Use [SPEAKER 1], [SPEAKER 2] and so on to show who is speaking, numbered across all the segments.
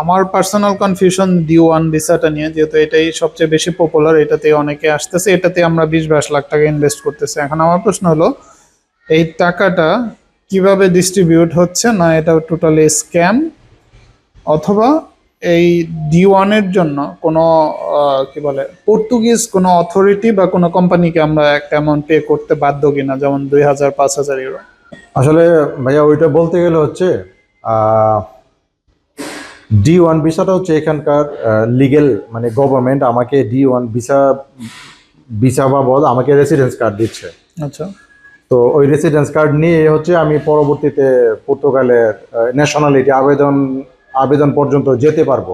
[SPEAKER 1] আমার personal confusion D one ভিসাটা নিয়ে, যেহেতু এটাই সবচেয়ে বেশি পপুলার এটাতে অনেকে আসতেছে, এটাতে আমরা বিশ বাইশ লাখ টাকা ইনভেস্ট করতেছি। এখন আমার প্রশ্ন হলো, এই টাকাটা কীভাবে ডিস্ট্রিবিউট হচ্ছে? না, এটা টোটালি স্ক্যাম অথবা এই ডি ওয়ানের জন্য কোনো কি বলে পর্তুগিজ কোনো অথরিটি বা কোনো কোম্পানিকে আমরা একটা অ্যামাউন্ট পে করতে বাধ্য কিনা? যেমন দুই হাজার, পাঁচ হাজার ইউরো।
[SPEAKER 2] আসলে ভাইয়া, ওইটা বলতে গেলে হচ্ছে ডি ওয়ান ভিসাটা হচ্ছে এখানকার লিগেল মানে গভর্নমেন্ট আমাকে ডি ওয়ান ভিসা ভিসা বাবদ আমাকে রেসিডেন্স কার্ড দিচ্ছে।
[SPEAKER 1] আচ্ছা।
[SPEAKER 2] তো ওই রেসিডেন্স কার্ড নিয়ে হচ্ছে আমি পরবর্তীতে পর্তুগালের ন্যাশনালিটি আবেদন আবেদন পর্যন্ত যেতে পারব।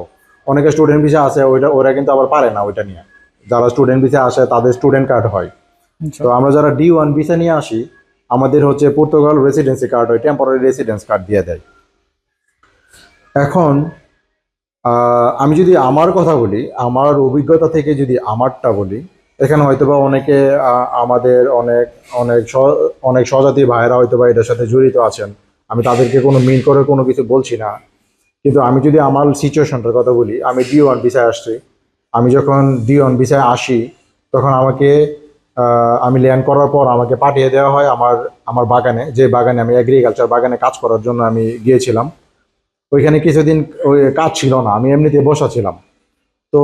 [SPEAKER 2] অনেকে স্টুডেন্ট ভিসা আছে ওইটা ওরা কিন্তু আবার পারে না ওইটা নিয়ে। যারা স্টুডেন্ট ভিসা আসে তাদের স্টুডেন্ট কার্ড হয়।
[SPEAKER 1] আচ্ছা।
[SPEAKER 2] তো আমরা যারা ডি ওয়ান ভিসা নিয়ে আসি আমাদের হচ্ছে পর্তুগাল রেসিডেন্সি কার্ড হয় টেম্পোরারি রেসিডেন্স কার্ড দিয়ে দেয়। এখন আমি যদি আমার কথা বলি, আমার অভিজ্ঞতা থেকে যদি আমারটা বলি, এখানে হয়তোবা অনেকে আমাদের অনেক অনেক অনেক স্বজাতি ভাইয়েরা হয়তোবা এটার সাথে জড়িত আছেন। আমি তাদেরকে কোনো মিন করে কোনো কিছু বলছি না। কিন্তু আমি যদি আমার সিচুয়েশনটার কথা বলি, আমি ডি ওয়ান ভিসায় আসছি। আমি যখন ডি ওয়ান ভিসায় আসি, তখন আমাকে আমি ল্যান্ড করার পর আমাকে পাঠিয়ে দেওয়া হয় আমার আমার বাগানে। যে বাগানে আমি এগ্রিকালচার বাগানে কাজ করার জন্য আমি গিয়েছিলাম। ওইখানে কিছুদিন ওই কাজ ছিল না, আমি এমনিতে বসা ছিলাম। তো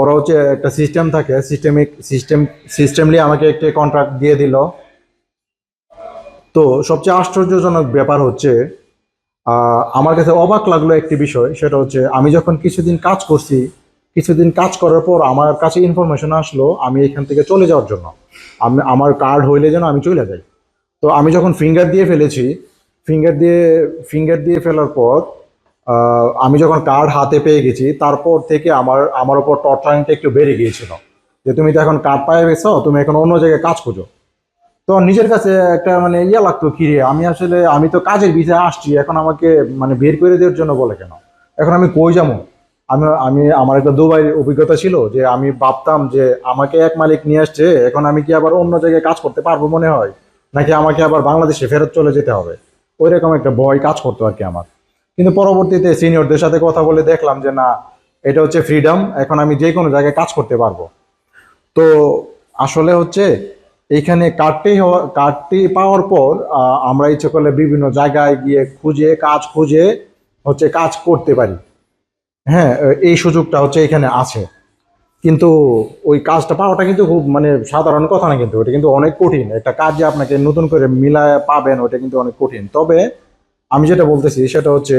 [SPEAKER 2] ওরা হচ্ছে একটা সিস্টেম থাকে সিস্টেমিক সিস্টেম সিস্টেমলি আমাকে একটি কন্ট্রাক্ট দিয়ে দিল। তো সবচেয়ে আশ্চর্যজনক ব্যাপার হচ্ছে আমার কাছে অবাক লাগল একটি বিষয়, সেটা হচ্ছে আমি যখন কিছুদিন কাজ করছি, কিছুদিন কাজ করার পর আমার কাছে ইনফরমেশন আসলো আমি এখান থেকে চলে যাওয়ার জন্য। আমি, আমার কার্ড হইলে যেন আমি চলে যাই। তো আমি যখন ফিঙ্গার দিয়ে ফেলেছি ফিঙ্গার দিয়ে ফিঙ্গার দিয়ে ফেলার পর আমি যখন কার্ড হাতে পেয়ে গেছি, তারপর থেকে আমার আমার ওপর টর্চারিংটা একটু বেড়ে গিয়েছিল। যে তুমি তো এখন কার্ড পায়ে গেছো, তুমি এখন অন্য জায়গায় কাজ খুঁজো। তো নিজের কাছে একটা মানে ইয়া লাগতো কিরে আমি আসলে, আমি তো কাজের বিষয়ে আসছি, এখন আমাকে মানে বের করে দেওয়ার জন্য বলে কেন? এখন আমি কই যাব? আমি আমি, আমার একটা দুবাইয়ের অভিজ্ঞতা ছিল যে আমি ভাবতাম যে আমাকে এক মালিক নিয়ে আসছে, এখন আমি কি আবার অন্য জায়গায় কাজ করতে পারব মনে হয়? নাকি আমাকে আবার বাংলাদেশে ফেরত চলে যেতে হবে? ওই রকম একটা ভয় কাজ করতো আর কি আমার। কিন্তু পরবর্তীতে সিনিয়রদের সাথে কথা বলে দেখলাম যে না, এটা হচ্ছে ফ্রিডম এখন আমি যে কোনো জায়গায় কাজ করতে পারব। তো আসলে হচ্ছে এইখানে কার্ডটি হওয়া কার্ডটি পাওয়ার পর আমরা ইচ্ছে করলে বিভিন্ন জায়গায় গিয়ে খুঁজে, কাজ খুঁজে হচ্ছে কাজ করতে পারি। হ্যাঁ এই সুযোগটা হচ্ছে এখানে আছে। কিন্তু ওই কাজটা পাওয়াটা কিন্তু খুব মানে সাধারণ কথা না কিন্তু, ওটা কিন্তু অনেক কঠিন। একটা কাজ যে আপনাকে নতুন করে মিলায় পাবেন, ওটা কিন্তু অনেক কঠিন। তবে আমি যেটা বলতেছি, সেটা হচ্ছে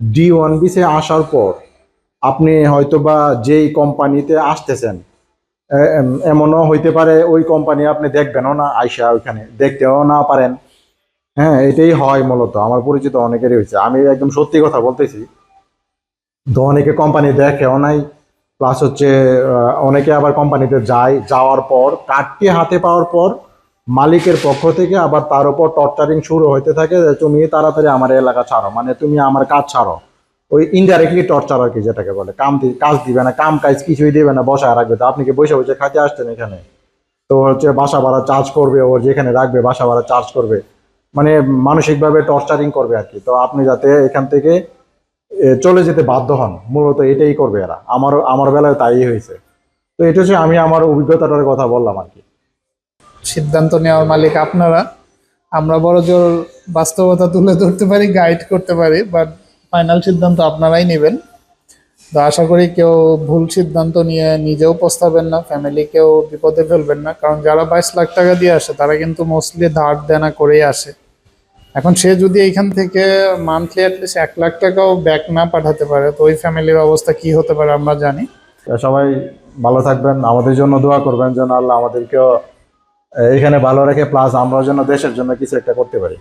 [SPEAKER 2] ডি ওয়ান বিসে আসার পর আপনি হয়তো বা যেই কোম্পানিতে আসতেছেন এমনও হইতে পারে ওই কোম্পানি আপনি দেখবেনও না, আইসা ওইখানে দেখতেও না পারেন। হ্যাঁ এটাই হয় মূলত, আমার পরিচিত অনেকেরই হয়েছে। আমি একদম সত্যি কথা বলতেছি, তো অনেকে কোম্পানি দেখেও নাই প্লাস হচ্ছে অনেকে আবার কোম্পানিতে যায়, যাওয়ার পর কার্ডটি হাতে পাওয়ার পর মালিকের পক্ষ থেকে আবার তার উপর টর্চারিং শুরু হইতে থাকে যে তুমি তাড়াতাড়ি আমার এলাকা ছাড়ো মানে তুমি আমার কাজ ছাড়ো। ওই ইনডাইরেক্টলি টর্চার আর কি যেটাকে বলে। কাম কাজ দিবে না, কাম কাজ কিছুই দিবে না, বসায় রাখবে। তো আপনি কি বসে বসে খাতে আসছেন এখানে? তো হচ্ছে বাসা ভাড়া চার্জ করবে ওর যেখানে রাখবে বাসা ভাড়া চার্জ করবে। মানে মানসিকভাবে টর্চারিং করবে আর কি। তো আপনি যাতে এখান থেকে চলে যেতে বাধ্য হন, মূলত এটাই করবে এরা। আমার আমার বেলায় তাই হয়েছে। তো এটা হচ্ছে আমি আমার অভিজ্ঞতাটার কথা বললাম আর কি।
[SPEAKER 1] সিদ্ধান্ত নেওয়ার মালিক আপনারা। আমরা বড় জোর বাস্তবতা তুলে ধরতে পারি গাইড করতে পারি বাট ফাইনাল সিদ্ধান্ত আপনারাই নেবেন। তো আশা করি কেউ ভুল সিদ্ধান্ত নিয়ে নিজেও পস্তাবেন না ফ্যামিলিকেও বিপদে ফেলবেন না, কারণ যারা বাইশ লাখ টাকা দিয়ে আসে, তারা কিন্তু মোস্টলি ধার দেনা করেই আসে। এখন সে যদি এইখান থেকে মান্থলি অ্যাটলিস্ট এক লাখ টাকাও ব্যাক না পাঠাতে পারে, তো ওই ফ্যামিলির অবস্থা কি হতে পারে আমরা জানি।
[SPEAKER 2] সবাই ভালো থাকবেন, আমাদের জন্য দোয়া করবেন যেন আল্লাহ আমাদেরকেও এখানে ভালো রেখে প্লাস আমরা যেন দেশের জন্য কিছু একটা করতে পারি।